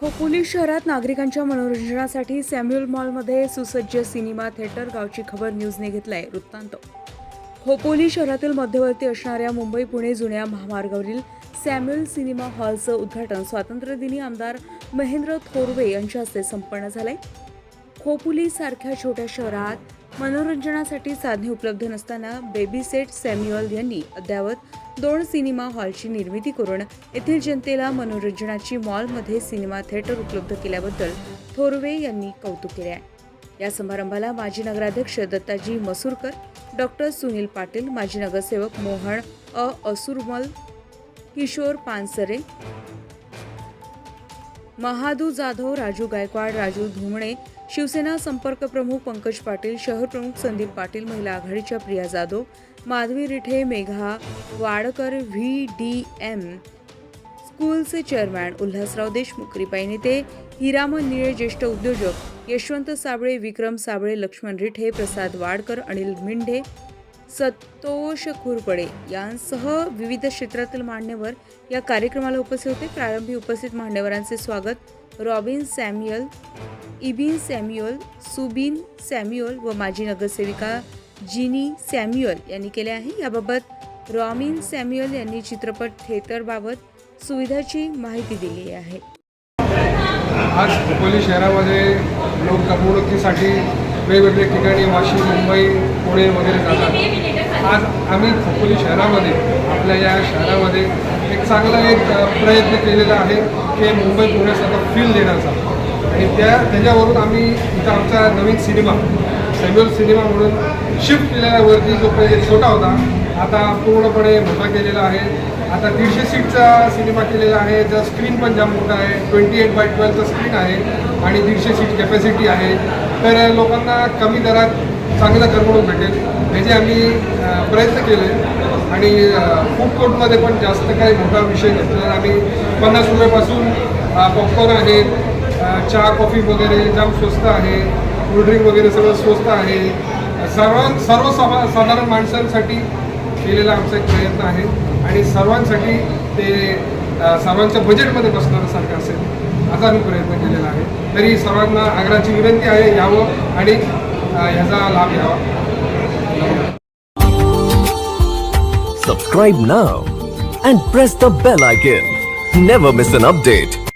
खोपोली शहरात नागरिकांच्या मनोरंजनासाठी सॅम्युअल मॉलमध्ये सुसज्ज सिनेमा थिएटर गावची खबर न्यूजने घेतलाय वृत्तांत. खोपोली शहरातील मध्यवर्ती असणाऱ्या मुंबई पुणे जुन्या महामार्गावरील सॅम्युअल सिनेमा हॉलचं उद्घाटन स्वातंत्र्यदिनी आमदार महेंद्र थोरवे यांच्या हस्ते संपन्न झालंय. खोपोली सारख्या छोट्या शहरात मनोरंजनासाठी साधने उपलब्ध नसताना बेबी सेट सॅम्युअल यांनी अद्यावत दोन सिनेमा हॉलची निर्मिती करून येथील जनतेला मनोरंजनाची मॉलमध्ये सिनेमा थिएटर उपलब्ध केल्याबद्दल थोरवे यांनी कौतुक केले आहे. या समारंभाला माजी नगराध्यक्ष दत्ताजी मसूरकर डॉक्टर सुनील पाटील माजी नगरसेवक मोहन अ असुरमल किशोर पानसरे महादू जाधव राजू गायकवाड राजू धुमणे शिवसेना संपर्क प्रमुख पंकज पाटील शहर प्रमुख संदीप पाटील महिला आघाडीच्या Priya Jadhav Madhavi Rithe Megha Wadkar V D M स्कूलचे चेअरमॅन उल्हासराव देशमुख रिपाई नेते हिरामन निळे ज्येष्ठ उद्योजक यशवंत साबळे विक्रम साबळे लक्ष्मण रिठे प्रसाद वाडकर अनिल मिंढे सतोष खुरपडे यांसह विविध क्षेत्रातील मान्यवर या कार्यक्रमाला उपस्थित होते. प्रारंभी उपस्थित मान्यवरांचे स्वागत. Robin Samuel Ibin Samuel Subin Samuel व माजी नगरसेविका जिनी सॅम्युअल यांनी केले आहे. याबाबत रॉमिन सॅम्युअल यांनी चित्रपट थिएटरबाबत सुविधाची माहिती दिली आहे. आज हिंगोली शहरामध्ये लोक वेगवेगळे ठिकाणी वाशिम मुंबई पुणे वगैरे जातात. आज आम्ही खोपोली शहरामध्ये आपल्या या शहरामध्ये एक चांगला एक प्रयत्न केलेला आहे की मुंबई पुण्यासारखा फील देण्याचा. आणि त्या त्याच्यावरून आम्ही इथं आमचा नवीन सिनेमा सेम्युअल सिनेमा म्हणून शिफ्ट केलेल्यावरती जो पहिले छोटा होता आता पूर्णपणे मोठा केलेला आहे. आता दीडशे सीटचा सिनेमा केलेला आहे ज्या स्क्रीन पण जाम मोठा आहे. ट्वेंटी एट बाय ट्वेल्वचा स्क्रीन आहे आणि दीडशे सीट कॅपॅसिटी आहे. तर लोकांना कमी दरात चांगलं करमणूक भेटेल ह्याचे आम्ही प्रयत्न केले. आणि फूड कोर्टमध्ये पण जास्त काही मोठा विषय घेतला. आम्ही पन्नास रुपयापासून पॉपकॉर्न आहेत चहा कॉफी वगैरे जाम स्वस्त आहे कोल्ड्रिंक वगैरे सगळं स्वस्त आहे. सर्व सर्वसामा साधारण माणसांसाठी केलेला आमचा एक प्रयत्न आहे. आणि सर्वांसाठी ते सर्वांच्या बजेटमध्ये बसणारं सारखं असेल. असा मी प्रयत्न केलेला आहे तरी सर्वांना आग्रहाची विनंती आहे यावं आणि ह्याचा लाभ घ्यावा Subscribe now and press the bell icon. Never miss an update.